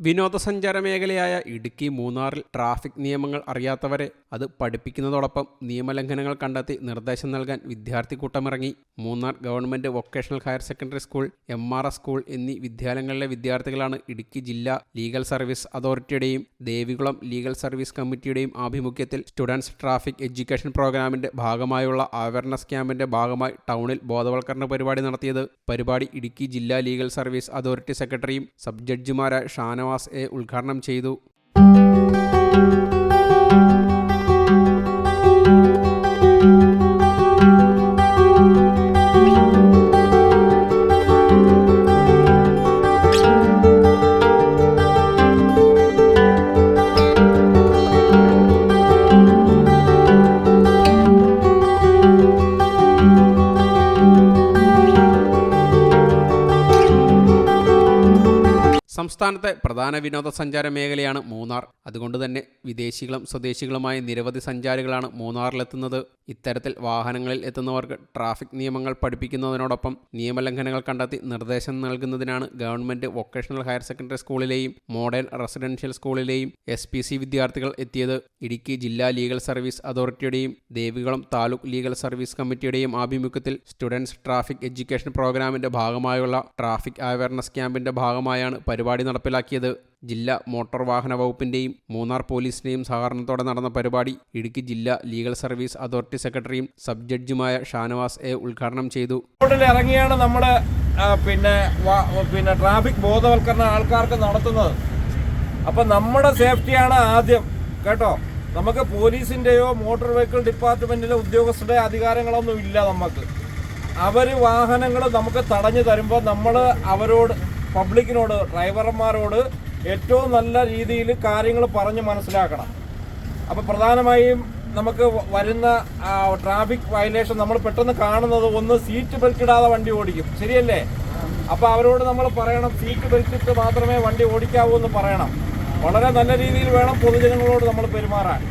വിനോദസഞ്ചാര മേഖലയായ ഇടുക്കി മൂന്നാറിൽ ട്രാഫിക് നിയമങ്ങൾ അറിയാത്തവരെ അത് പഠിപ്പിക്കുന്നതോടൊപ്പം നിയമലംഘനങ്ങൾ കണ്ടെത്തി നിർദ്ദേശം നൽകാൻ വിദ്യാർത്ഥി കൂട്ടമിറങ്ങി. Munnar government vocational higher secondary school M school എന്നീ വിദ്യാലയങ്ങളിലെ വിദ്യാർത്ഥികളാണ് ഇടുക്കി ജില്ലാ ലീഗൽ സർവീസ് അതോറിറ്റിയുടെയും ദേവികുളം ലീഗൽ സർവീസ് കമ്മിറ്റിയുടെയും ആഭിമുഖ്യത്തിൽ സ്റ്റുഡൻസ് ട്രാഫിക് എഡ്യൂക്കേഷൻ പ്രോഗ്രാമിന്റെ ഭാഗമായുള്ള അവയർനെസ് ക്യാമ്പിന്റെ ഭാഗമായി ടൗണിൽ ബോധവൽക്കരണ പരിപാടി നടത്തിയത്. പരിപാടി ഇടുക്കി ജില്ലാ ലീഗൽ സർവീസ് അതോറിറ്റി സെക്രട്ടറിയും സബ് ജഡ്ജിമാരായ ഷാനവാസ് എ ഉദ്ഘാടനം ചെയ്തു. സംസ്ഥാനത്തെ പ്രധാന വിനോദസഞ്ചാര മേഖലയാണ് മൂന്നാർ. അതുകൊണ്ട് തന്നെ വിദേശികളും സ്വദേശികളുമായ നിരവധി സഞ്ചാരികളാണ് മൂന്നാറിലെത്തുന്നത്. ഇത്തരത്തിൽ വാഹനങ്ങളിൽ എത്തുന്നവർക്ക് ട്രാഫിക് നിയമങ്ങൾ പഠിപ്പിക്കുന്നതിനോടൊപ്പം നിയമലംഘനങ്ങൾ കണ്ടെത്തി നിർദ്ദേശം നൽകുന്നതിനാണ് ഗവൺമെന്റ് വൊക്കേഷണൽ ഹയർ സെക്കൻഡറി സ്കൂളിലെയും മോഡേൺ റെസിഡൻഷ്യൽ സ്കൂളിലെയും എസ് പി സി വിദ്യാർത്ഥികൾ എത്തിയത്. ഇടുക്കി ജില്ലാ ലീഗൽ സർവീസ് അതോറിറ്റിയുടെയും ദേവികുളം താലൂക്ക് ലീഗൽ സർവീസ് കമ്മിറ്റിയുടെയും ആഭിമുഖ്യത്തിൽ സ്റ്റുഡൻസ് ട്രാഫിക് എഡ്യൂക്കേഷൻ പ്രോഗ്രാമിന്റെ ഭാഗമായുള്ള ട്രാഫിക് അവയർനെസ് ക്യാമ്പിന്റെ ഭാഗമായാണ് പരിപാടി നടപ്പിലാക്കിയത്. ജില്ലാ മോട്ടോർ വാഹന വകുപ്പിന്റെയും മൂന്നാർ പോലീസിന്റെയും സഹകരണത്തോടെ നടന്ന പരിപാടി ഇടുക്കി ജില്ലാ ലീഗൽ സർവീസ് അതോറിറ്റി സെക്രട്ടറിയും സബ് ജഡ്ജുമായ ഷാനവാസ് എ ഉദ്ഘാടനം ചെയ്തു. ഇറങ്ങിയാണ് നമ്മുടെ പിന്നെ പിന്നെ ട്രാഫിക് ബോധവൽക്കരണ ആൾക്കാർക്ക് നടത്തുന്നത്. അപ്പം നമ്മുടെ സേഫ്റ്റിയാണ് ആദ്യം കേട്ടോ? നമുക്ക് പോലീസിന്റെയോ മോട്ടോർ വെഹിക്കിൾ ഡിപ്പാർട്ട്മെന്റിലെ ഉദ്യോഗസ്ഥരുടെ അധികാരങ്ങളൊന്നും ഇല്ല നമുക്ക്. അവർ വാഹനങ്ങൾ നമുക്ക് തടഞ്ഞു തരുമ്പോൾ നമ്മൾ അവരോട് പബ്ലിക്കിനോട് ഡ്രൈവർമാരോട് ഏറ്റവും നല്ല രീതിയിൽ കാര്യങ്ങൾ പറഞ്ഞ് മനസ്സിലാക്കണം. അപ്പോൾ പ്രധാനമായും നമുക്ക് വരുന്ന ട്രാഫിക് വയലേഷൻ നമ്മൾ പെട്ടെന്ന് കാണുന്നത് ഒന്ന് സീറ്റ് ബെൽറ്റ് ഇടാതെ വണ്ടി ഓടിക്കും. ശരിയല്ലേ? അപ്പോൾ അവരോട് നമ്മൾ പറയണം സീറ്റ് ബെൽറ്റ് ഇട്ട് മാത്രമേ വണ്ടി ഓടിക്കാവൂ എന്ന് പറയണം. വളരെ നല്ല രീതിയിൽ വേണം പൊതുജനങ്ങളോട് നമ്മൾ പെരുമാറാൻ.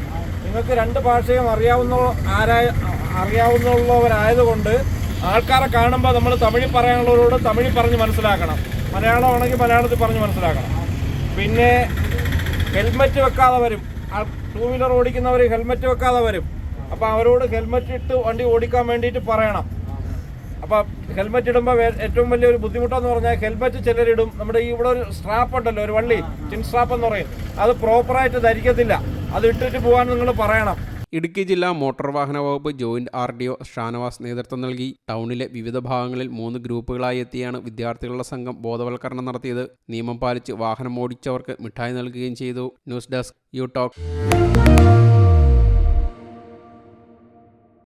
നിങ്ങൾക്ക് രണ്ട് ഭാഷയും അറിയാവുന്ന ആരായ അറിയാവുന്നവരായതുകൊണ്ട് ആൾക്കാരെ കാണുമ്പോൾ നമ്മൾ തമിഴിൽ പറയാനുള്ളവരോട് തമിഴിൽ പറഞ്ഞ് മനസ്സിലാക്കണം. മലയാളമാണെങ്കിൽ മലയാളത്തിൽ പറഞ്ഞ് മനസ്സിലാക്കണം. പിന്നെ ഹെൽമറ്റ് വെക്കാതെ വരും. ടൂ വീലർ ഓടിക്കുന്നവർ ഹെൽമറ്റ് വെക്കാതെ വരും. അപ്പോൾ അവരോട് ഹെൽമറ്റ് ഇട്ട് വണ്ടി ഓടിക്കാൻ വേണ്ടിയിട്ട് പറയണം. അപ്പോൾ ഹെൽമറ്റ് ഇടുമ്പോൾ ഏറ്റവും വലിയൊരു ബുദ്ധിമുട്ടെന്ന് പറഞ്ഞാൽ ഹെൽമെറ്റ് ചിലരിടും. നമ്മുടെ ഈ ഇവിടെ ഒരു സ്ട്രാപ്പ് ഉണ്ടല്ലോ ഒരു വള്ളി ചിൻ സ്ട്രാപ്പ് എന്ന് പറയും. അത് പ്രോപ്പറായിട്ട് ധരിക്കത്തില്ല. അത് ഇട്ടിട്ട് പോകാൻ നിങ്ങൾ പറയണം. ഇടുക്കി ജില്ലാ മോട്ടോർ വാഹന വകുപ്പ് joint R D O Shanavas നേതൃത്വം നൽകി. ടൗണിലെ വിവിധ ഭാഗങ്ങളിൽ മൂന്ന് ഗ്രൂപ്പുകളായി എത്തിയാണ് വിദ്യാർത്ഥികളുടെ സംഘം ബോധവൽക്കരണം നടത്തിയത്. നിയമം പാലിച്ച് വാഹനം ഓടിച്ചവർക്ക് മിഠായി നൽകുകയും ചെയ്തു. News desk U talk.